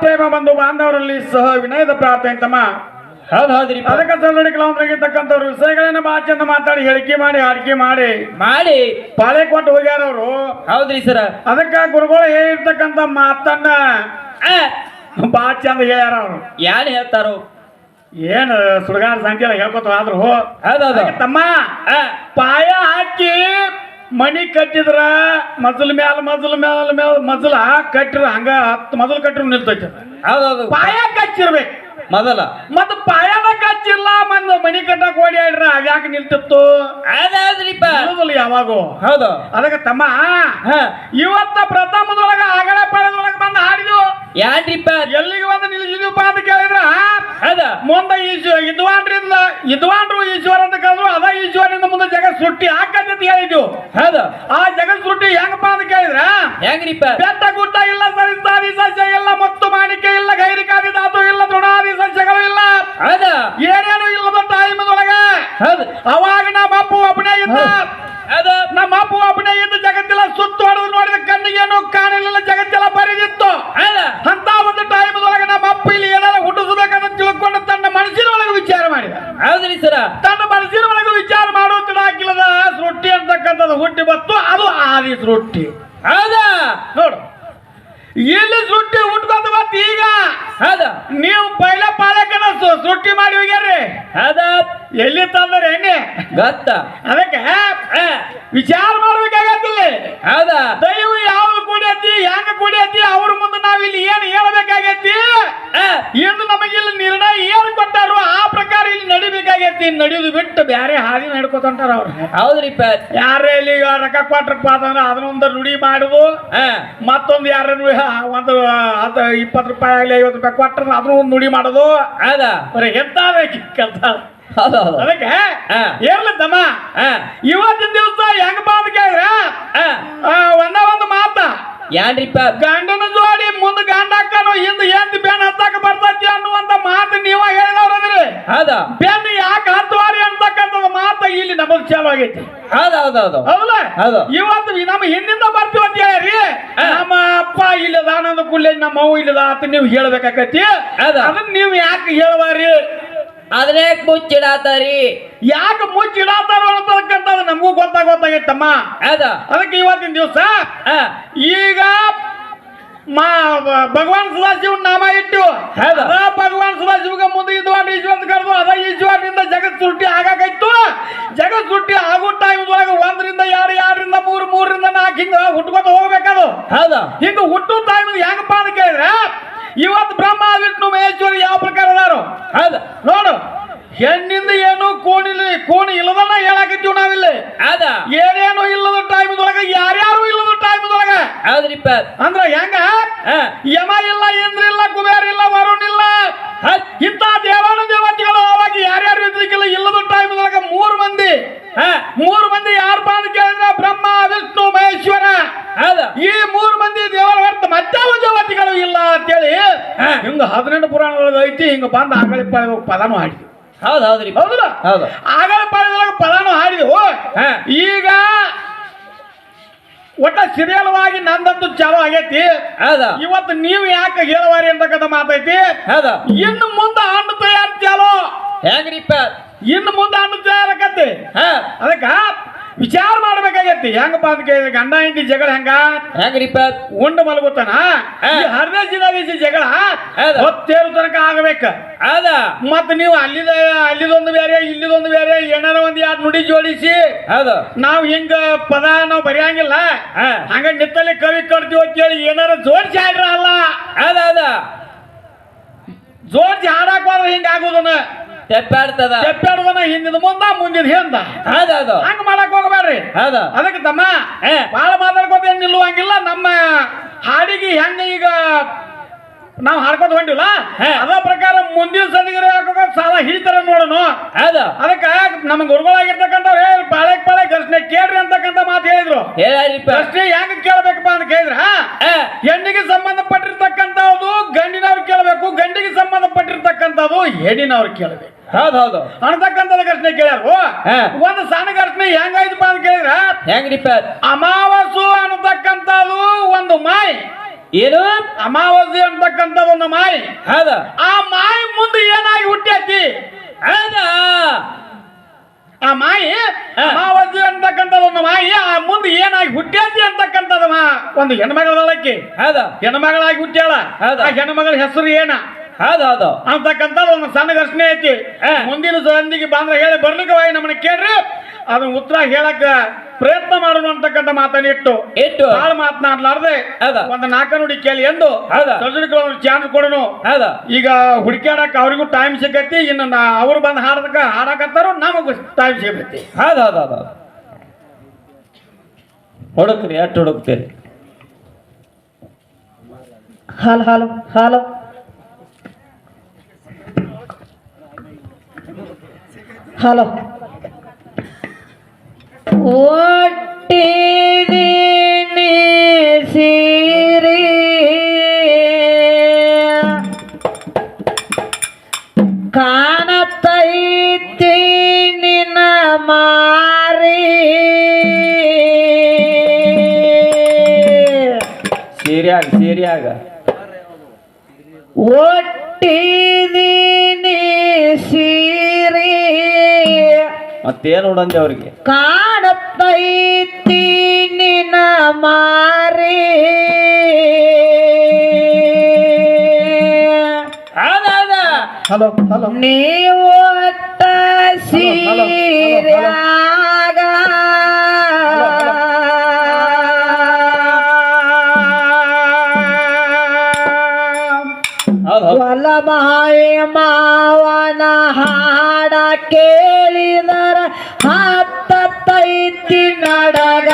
ಪ್ರೇಮ ಬಂಧು ಬಾಂಧವರಲ್ಲಿ ಸಹ ವಿನಯದ ಪ್ರಾರ್ಥನೆ ತಮ್ಮ. ಹೌದ್ ಹೌದ್ರಿ ಅದಕ್ಕೆ ಸಲ್ಲಡಿ ಕೆಲವೊಂದ್ರಾಗಿರ್ತಕ್ಕಂಥವ್ರು ವಿಷಯಗಳನ್ನ ಬಹಳ ಚಂದ ಮಾತಾಡಿ ಹೇಳಿಕೆ ಮಾಡಿ ಹಾಡಿಕೆ ಮಾಡಿ. ಮಾಡಿ. ಪಾಳೆ ಕೊಟ್ಟು ಹೋಗ್ಯಾರ ಅವರು. ಹೌದ್ರಿ ಸರ. ಅದಕ್ಕ ಗುರುಗಳು ಹೇಳಿರ್ತಕ್ಕಂಥ ಮಾತನ್ನ ಬಾಚಂದ ಚಂದ ಹೇಳ್ಯಾರ ಅವರು. ಯಾರು ಹೇಳ್ತಾರೋ? ಏನ್ ಸುಡಗಾರ ಸಂಖ್ಯೆ ಹೇಳ್ಕೊತ ಆದ್ರು ಹೌದೌದು ತಮ್ಮ. ಪಾಯ ಹಾಕಿ ಮನಿ ಕಟ್ಟಿದ್ರ ಮಜಲ್ ಮ್ಯಾಲ ಮಜಲ್ ಮ್ಯಾಲ ಮ್ಯಾಲ ಹಾಕಿ ಕಟ್ಟಿರ ಹಂಗ ಹತ್ತು ಮಜಲ್ ಕಟ್ಟಿರ ನಿಲ್ತೈತೆ. ಹೌದೌದು. ಪಾಯ ಕಚ್ಚಿರ್ಬೇಕು. ಮೊದಲ. ಮತ್ತ ಪಾಯದ ಕಚ್ಚಿಲ್ಲ ಮಂದ ಮನಿ ಕಟ್ಟಕ್ ಓಡ್ಯಾಡ್ರ ಅದ್ಯಾಕೆ ನಿಲ್ತಿತ್ತು? ನಿಲ್ಲುದಿಲ್ಲ ಯಾವಾಗೂ. ಹೌದು. ಅದಕ್ಕೆ ತಮ್ಮ ಇವತ್ತ ಪ್ರಥಮದೊಳಗ ಆಗಳೆ ಪಡೆದೊಳಗ ಬಂದು ಹಾಡಿದ್ವು. ಯಾನ್ರಿಪ್ಪ ಎಲ್ಲಿಗೆ ಬಂದು ನಿಲ್ಸಿದ್ವಪ್ಪ ಅಂತ ಕೇಳಿದ್ರ? ಅದ ಮುಂದೆ ಈಶ್ವರ ಇದ್ವಾನ್ರಿಂದ ಇದ್ವಾನ್ರು ಈಶ್ವರ ಅಂತ ಕರೆದ್ರು ಅದ ಈಶ್ವರಿಂದ ಮುಂದೆ ಜಗತ್ ಸೃಷ್ಟಿ ಹಾಕಂತ ಹೇಳಿದ್ವು ಹೌದು. ಆ ಜಗತ್ ಸುಟ್ಟಿ ಹೆಂಗಪ್ಪ ಅಂತ ಕೇಳಿದ್ರ? ಹೆಂಗ್ರಿಪ್ಪ ಬೆಟ್ಟ ಗುಡ್ಡ ಇಲ್ಲ ಸರಿಸಾದಿ ಸಸ್ಯ ಇಲ್ಲ ಮತ್ತು ಮಾಣಿಕೆ ಇಲ್ಲ ಗೈರಿಕಾದಿ ಧಾತು ಇಲ್ಲ ತೃಣಾದಿ ಸಸ್ಯಗಳು ಇಲ್ಲ. ಹೌದ? ಏನೇನು ಇಲ್ಲದ ಟೈಮದೊಳಗ ಹೌದು. ಅವಾಗ ನಮ್ಮ ಅಪ್ಪು ಒಬ್ಬನೇ ಇದ್ದ. ನಮ್ಮ ಅಪ್ಪು ಒಬ್ಬನೇ ಇದ್ದ ಜಗತ್ತೆಲ್ಲ ಸುತ್ತು ಹೊಡೆದು ನೋಡಿದ ಕಣ್ಣಿಗೇನು ಕಾಣಲಿಲ್ಲ ಜಗತ್ತೆಲ್ಲ ಬರೆದಿತ್ತು. ಅಂತ ಒಂದು ಟೈಮ್ ಒಳಗೆ ನಮ್ಮ ಅಪ್ಪ ಇಲ್ಲಿ ಏನಾರ ಹುಟ್ಟಿಸಬೇಕಂತ ತಿಳ್ಕೊಂಡು ತನ್ನ ಮನಸ್ಸಿನ ಒಳಗೆ ವಿಚಾರ ಮಾಡಿದ. ಹೌದ್ರಿ ಸರ. ತನ್ನ ಮನಸ್ಸಿನ ಒಳಗೆ ವಿಚಾರ ಮಾಡೋ ತಿಳಾಕಿಲ್ಲದ ಸೃಷ್ಟಿ ಅಂತಕ್ಕಂಥದ್ದು ಹುಟ್ಟಿ ಬತ್ತು ಅದು ಆದಿ ಸೃಷ್ಟಿ. ಹೌದಾ? ನೋಡು. ಇಲ್ಲಿ ಸುಟ್ಟಿ ಹುಟ್ಕೊಂತ ಬತ್ತು ಈಗ? ಹೌದ? ನೀವು ಪೈಲ ಪಾಲಕನ ಸುಟ್ಟಿ ಮಾಡಿ ಹೋಗ್ಯಾರ್ರಿ. ಹೌದ? ಎಲ್ಲಿ ತಂದ್ರ ಎಣ್ಣೆ? ಗೊತ್ತ. ಅದಕ್ಕೆ ವಿಚಾರ ಮಾಡ್ಬೇಕಾಗತ್ತಿಲ್ಲ. ಹೌದ? ದೈವ ಯಾವ್ದು ಕೂಡೈತಿ ಹೆಂಗ ಕೂಡೈತಿ ಅವ್ರ ಮುಂದೆ ನಾವ್ ಇಲ್ಲಿ ಏನ್ ಹೇಳ್ಬೇಕಾಗೈತಿ? ಏನು ನಮಗಿಲ್ಲಿ. ನಡಿಬೇಕಾಗೈತಿ ನಡೆಯೋದು ಬಿಟ್ಟು ಬ್ಯಾರೆ ಹಾದಿ ನಡ್ಕೋತಂಟಾರ ಅವ್ರು. ಹೌದ್ರಿಪ್ಪ ಯಾರೇ ಇಲ್ಲಿ ರೊಕ್ಕ ಕೊಟ್ರಪ್ಪ ಅಂತಂದ್ರೆ ಅದನ್ನೊಂದು ನುಡಿ ಮಾಡುದು. ಮತ್ತೊಂದು ಯಾರನ್ನು ಒಂದು ಅದು ಇಪ್ಪತ್ತು ರೂಪಾಯಿ ಆಗಲಿ ಐವತ್ತು ರೂಪಾಯಿ ಕೊಟ್ರ ಅದನ್ನ ಒಂದು ನುಡಿ ಮಾಡೋದು. ಬರೀ ಕೆಲಸ. ಹೌದು ಅದಕ್ಕೆ ಏರ್ಲ ತಮ್ಮ ಇವತ್ತಿನ ದಿವಸ ಕೇಳಿದ್ರೆ ಆ, ಒಂದ ಒಂದು ಮಾತ. ಯಾನ್ರಿಪ್ಪ ಗಂಡನ ಜೋಡಿ ಹೌದ? ಹೌದು. ಇವತ್ತು ನಮ್ಮ ಹಿಂದಿಂದ ಬರ್ತೀವಿ ಅಂತ ಹೇಳಿ. ನಮ್ಮ ಅಪ್ಪ ಇಲ್ಲದ ಅನ್ನೋದು ಕುಲ್ಲೆ ನಮ್ಮ ಅವ್ವ ಇಲ್ಲದ ಅಂತ ನೀವು ಹೇಳ್ಬೇಕಾಕತಿ. ಅದನ್ನ ನೀವು ಯಾಕೆ ಹೇಳುವಾರಿ ಅದನ್ನೇ ಮುಚ್ಚಿಡಾತಾರಿ? ಯಾಕೆ ಮುಚ್ಚಿಡಾತಾರ ಅಂತಕ್ಕಂಥದ್ದು ನಮಗೂ ಗೊತ್ತಾಗ ಗೊತ್ತಾಗೈತಮ್ಮ. ಅದಕ್ಕೆ ಇವತ್ತಿನ ದಿವಸ ಈಗ ಮಾ ಭಗವಾನ್ ಸದಾಶಿವನ್ ನಾಮ ಇಟ್ಟು. ಅದ ಭಗವಾನ್ ಸದಾಶಿವಗ ಮುಂದೆ ಇದ್ವಾಂಡ್ ಈಶ್ವರ್ ಕರೆದು ಅದ ಈಶ್ವರನಿಂದ ಜಗತ್ ಸೃಷ್ಟಿ ಆಗಾಕೈತು. ಜಗತ್ ಸೃಷ್ಟಿ ಆಗೋ ಟೈಮ್ ಒಳಗ ಒಂದರಿಂದ ಎರಡು ಎರಡರಿಂದ ಮೂರು ಮೂರರಿಂದ ನಾಲ್ಕು ಹಿಂಗ ಹುಟ್ಕೊತ ಹೋಗ್ಬೇಕದು. ಹೌದ. ಹಿಂಗ ಹುಟ್ಟು ಟೈಮ್ ಹೆಂಗಪ್ಪ ಅಂತ ಕೇಳಿದ್ರೆ ಇವತ್ತು ಬ್ರಹ್ಮ ವಿಷ್ಣು ಮಹೇಶ್ವರ ಯಾವ ಪ್ರಕಾರ ಅದಾರು. ಹೌದ. ನೋಡು ಹೆಣ್ಣಿಂದ ಏನು ಕೋಣಿ ಕೋಣಿ ಇಲ್ಲದನ್ನ ಹೇಳಾಕತ್ತೀವಿ ನಾವಿಲ್ಲಿ. ಅದ ಏನೇನು ಇಲ್ಲದ ಟೈಮ್ ಒಳಗ ಯಾರ್ಯಾರು ಇಲ್ಲದ ಟೈಮ್ ಹೌದ್ರಿಪ್ಪ ಅಂದ್ರ ಹೆಂಗ? ಯಮ ಇಲ್ಲ ಇಂದ್ರ ಇಲ್ಲ ಕುಬೇರ ಇಲ್ಲ ವರುಣ್ ಇಲ್ಲ. ಇಂಥ ದೇವಾನು ದೇವತೆಗಳು ಅವಾಗ ಯಾರ್ಯಾರು ಇದ್ರಿಗಿಲ್ಲ ಇಲ್ಲದ ಟೈಮ್ದೊಳಗೆ ಮೂರು ಮಂದಿ. ಮೂರು ಮಂದಿ ಯಾರಪ್ಪ ಅಂತ ಕೇಳಿದ್ರೆ? ಬ್ರಹ್ಮ ವಿಷ್ಣು ಮಹೇಶ್ವರ. ಈ ಮೂರು ಮಂದಿ ದೇವರ ಹೊರತು ಮತ್ತೆ ದೇವತೆಗಳು ಇಲ್ಲ ಅಂತೇಳಿ. ಹಿಂಗ ಹದಿನೆಂಟು ಪುರಾಣಗಳು ಐತಿ ಹಿಂಗ ಬಂದ ಆಕಳಿ ಪದಾನು ಹಾಡಿದ್ವಿ. ಹೌದ್ ಹೌದ್ರಿ ಹೌದಲ್ಲ? ಹೌದು. ಪಾಳ್ಯದೊಳಗೆ ಪದಾನು ಹಾಡಿದ್ವು. ಹಾ. ಈಗ ಒಟ್ಟ ಸಿರಿಯಲ್ವಾಗಿ ನಂದಂತೂ ಚಾಲು ಆಗೈತಿ. ಹೌದ? ಇವತ್ತು ನೀವು ಯಾಕೆ ಹೇಳುವಾರಿ ಅಂತಕ್ಕಂಥ ಮಾತೈತಿ ಹೌದ? ಇನ್ನು ಮುಂದೆ ಹಣ್ಣು ತಯಾರು ಚಾಲು ಹೆಂಗ್ರಿಪ್ಪ ಇನ್ನು ಮುಂದೆ ಹಣ್ಣು ತಯಾರಕತ್ತಿ? ಹಾ. ಅದಕ್ಕ ವಿಚಾರ ಮಾಡ್ಬೇಕಾಗೈತಿ. ಹೆಂಗಪ್ಪ ಅಂತ ಕೇಳಿದ್ರೆ ಗಂಡ ಹಿಂಡಿ ಜಗಳ ಹೆಂಗ? ಹೆಂಗ್ರಿಪ್ಪ ಉಂಡು ಮಲಗುತ್ತಾನ? ಹರದೇ ದಿನ ಜಗಳ. ಹೊತ್ತೇರು ತನಕ ಆಗಬೇಕ. ಅದ ಮತ್ತ ನೀವು ಅಲ್ಲಿದ ಅಲ್ಲಿದೊಂದು ಬೇರೆ ಇಲ್ಲಿದೊಂದು ಬೇರೆ ಏನಾರ ಒಂದ್ ಎರಡು ನುಡಿ ಜೋಡಿಸಿ ಹೌದು. ನಾವು ಹಿಂಗ ಪದ ನಾವು ಬರೆಯಂಗಿಲ್ಲ. ಹಂಗ ನಿತ್ತಲ್ಲಿ ಕವಿ ಕಟ್ತೀವಿ ಅಂತ ಹೇಳಿ ಏನಾರ ಜೋಡಿಸಿ ಹಾಡ್ರ ಅಲ್ಲ. ಅದ ಅದ ಜೋಡಿಸಿ ಹಾಡಾಕ್ ಬಾರ ಹಿಂಗ ಆಗುದನ? ತೆಪ್ಪಾಡ್ತದ ತೆಪ್ಪಾಡುವನ ಹಿಂದಿನ ಮುಂದ ಮುಂದಿನ ಹಿಂದ. ಹೌದೌದು ಹಂಗ ಮಾಡಕ್ ಹೋಗಬೇಡ್ರಿ. ಹೌದ. ಅದಕ್ಕೆ ತಮ್ಮ. ಬಾಳ ಮಾತಾಡ್ಕೋತ ನಿಲ್ಲುವಂಗಿಲ್ಲ. ನಮ್ಮ ಹಾಡಿಗೆ ಹೆಂಗ ಈಗ ನಾವು ಹಾಡ್ಕೊತ ಹೊಂಟಿಲ್ಲ ಅದೇ ಪ್ರಕಾರ ಮುಂದಿನ ಸದಿಗರೆ ಹಾಕೋಕ ಸಾಲ ಹಿಡಿತಾರ ನೋಡೋಣ ಹೌದು. ಅದಕ್ಕ ನಮ್ ಗುರುಗಳಾಗಿರ್ತಕ್ಕಂಥವ್ರು ಹೇಳಿ ಪಾಳೆಕ್ ಪಾಳೆ ಘರ್ಷಣೆ ಕೇಳ್ರಿ ಅಂತಕ್ಕಂಥ ಮಾತು ಹೇಳಿದ್ರು. ಪ್ರಶ್ನೆ ಹೆಂಗ ಕೇಳ್ಬೇಕಪ್ಪ? ಅಂತ ಕೇಳಿದ್ರ ಹಾ ಹೆಣ್ಣಿಗೆ ಸಂಬಂಧಪಟ್ಟಿರ್ತಕ್ಕಂಥದ್ದು ಗಂಡಿನವ್ರು ಕೇಳಬೇಕು. ಗಂಡಿಗೆ ಸಂಬಂಧಪಟ್ಟಿರ್ತಕ್ಕಂಥದ್ದು ಹೆಣ್ಣಿನವ್ರು ಕೇಳಬೇಕು. ಹೌದು ಹೌದು. ಅನ್ನತಕ್ಕಂಥದ್ದು ಘರ್ಷಣೆ ಕೇಳ್ಯಾರು. ಒಂದು ಸಣ್ಣ ಘರ್ಷಣೆ ಹೆಂಗಾಯ್ತಪ್ಪ ಅಂತ ಕೇಳಿದ್ರ ಹೆಂಗ್ರಿಪ್ಪ? ಅಮಾವಾಸು ಅನ್ನತಕ್ಕಂಥದ್ದು ಒಂದು ಮಾಯ್. ಏನು? ಅಮಾವಾಸ್ಯೆ ಅಂತಕ್ಕಂಥದ್ದು ಮಾಯಿ. ಹೌದು. ಆ ಮಾಯಿ ಮುಂದೆ ಏನಾಗಿ ಹುಟ್ಟೈತಿ? ಹೌದಾ. ಆ ಮಾಯಿ. ಅಮಾವಾಸ್ಯೆ ಅಂತಕ್ಕಂಥದ್ದು ಒಂದು ಮಾಯಿ ಆ ಮುಂದೆ ಏನಾಗಿ ಹುಟ್ಟೈತಿ ಅಂತಕ್ಕಂಥದ್ದು ಮಾ ಒಂದು ಹೆಣ್ಮಗಳಕ್ಕೆ ಹೌದ. ಹೆಣ್ಮಗಳಾಗಿ ಹುಟ್ಟ್ಯಾಳ. ಹೌದಾ? ಆ ಹೆಣ್ಮಗಳ ಹೆಸರು ಏನ? ಹೌದು ಹೌದು. ಅಂತಕ್ಕಂಥದ್ದು ಒಂದು ಸಣ್ಣ ಘರ್ಷಣೆ ಐತಿ. ಮುಂದಿನ ಸಂದಿಗೆ ಬಂದ್ರೆ ಹೇಳಿ ಬರ್ಲಿಕ್ಕೆ ವಾಯಿ ನಮ್ಮನ್ನ ಕೇಳ್ರಿ. ಅದನ್ನ ಉತ್ತರ ಹೇಳಕ್ಕ ಪ್ರಯತ್ನ ಮಾಡೋಣ ಅಂತಕ್ಕಂಥ ಮಾತನ್ನ ಇಟ್ಟು ಇಟ್ಟು. ಭಾಳ ಮಾತನಾಡ್ಲಾರ್ದೆ ಹೌದಾ? ಒಂದು ನಾಲ್ಕ ನುಡಿ ಕೇಳಿ ಎಂದು ಚಾನ್ಸ್ ಕೊಡೋಣ ಹೌದು? ಈಗ ಹುಡುಕಾಡಕ್ ಅವ್ರಿಗೂ ಟೈಮ್ ಸಿಗೈತಿ ಇನ್ನು ನಾ ಅವ್ರು ಬಂದು ಹಾಡದಕ್ಕ ಹಾಡಕತ್ತಾರ ನಮಗೂ ಟೈಮ್ ಸಿಗತಿ ಹೌದು ಹೌದು ಹೌದು ಹೌದು ಹುಡುಕ್ರಿ ಅಟ್ಟು ಹುಡುಕ್ತೀರಿ? ಹಾಲು ಹಲೋ ಹಲೋ. ಹಲೋ. ಒಟ್ಟಿದೀನಿ ಸೀರೆ. ಕಾಣತೈತಿ ನಿನ್ನ ಮಾರಿ. ಸೀರ್ಯಾಗ ಸೀರ್ಯಾಗ ಒಟ್ಟಿದೀನಿ ಸೀರೆ. ಮತ್ತೇನು ಉಡಂದೆ ಅವ್ರಿಗೆ? ಕಾಣತೈತಿ ನಿನ್ನ ಮಾರಿ ಹಲೋ ಹಲೋ. ನೀವು ಒಟ್ಟ ಸೀರ್ಯಾಗ. ಹೌದು ಬಾಯಿ ಮಾವನ ಹಾಡ ಕೇಳಿದರ. ಹತ್ತೈತಿ ನಡಗ.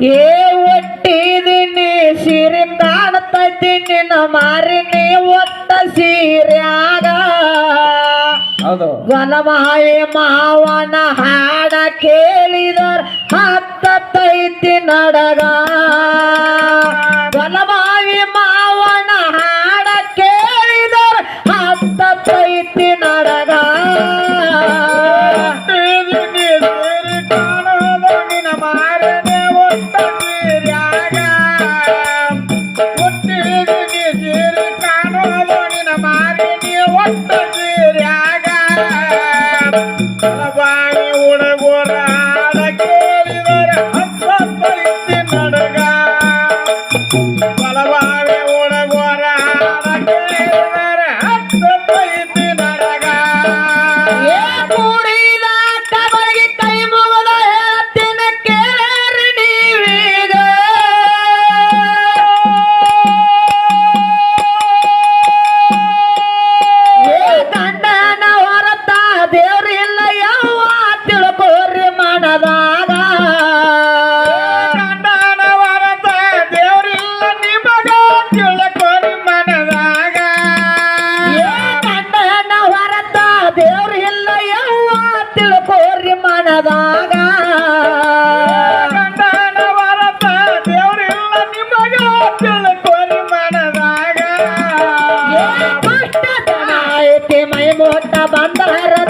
ಏ ಒಟ್ಟಿದೀನಿ ಸೀರೆ ಕಾಣ್ತಿದ್ದೀನಿ ಮಾರಿನಿ ಒತ್ತ ನೀ ಒತ್ತ ಸೀರ್ಯಾಗ. ಹೌದು. ಗೊಲಮಾಯಿ ಮಾವನ ಹಾಡ ಕೇಳಿದರ್ ಹತ್ತೈತಿ ನಡಗ. ಗೊಲಮಾಯಿ Borra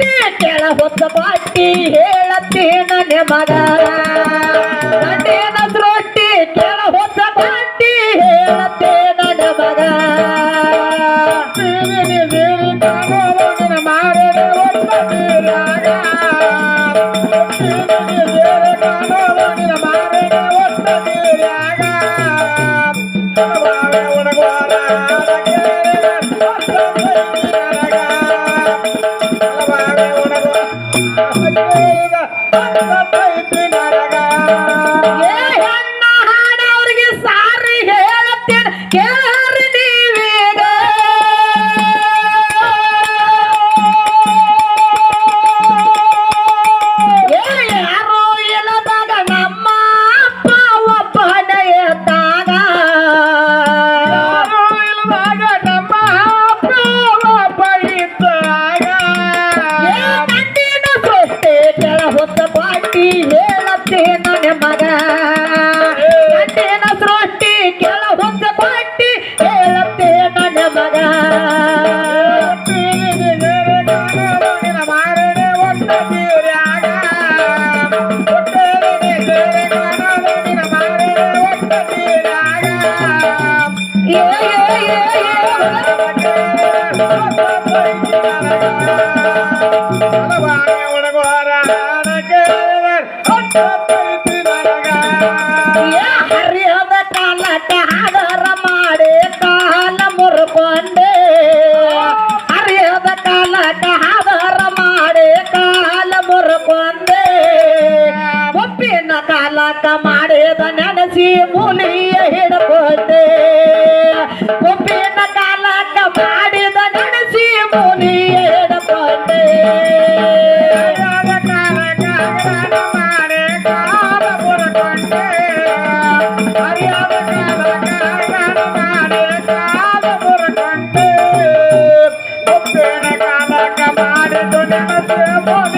ಬಂದೆ ಕೆಳ ಹೊತ್ತ ಪಾಟಿ ಹೇಳತ್ತೇನ ನಿಮಗ ನಟೇನ ರೊಟ್ಟಿ ಕೆಳ ಹೊತ್ತ ಪಾಟಿ ಹೇಳತ್ತೇನ ನಿಮಗ Thank you. ಪಾಕ ಮಾಡಿದ ನೆನೆಸಿ ಮೂಲಿಯ ಹಿಡಬೋದೆ ಕುಂಪಿನ ಕಾಲಕ ಮಾಡಿದ ನೆನೆಸಿ ಮೂಲಿಯ ಹಿಡಬೋದೆ ಮಾಡಿದ ನೆನೆಸಿ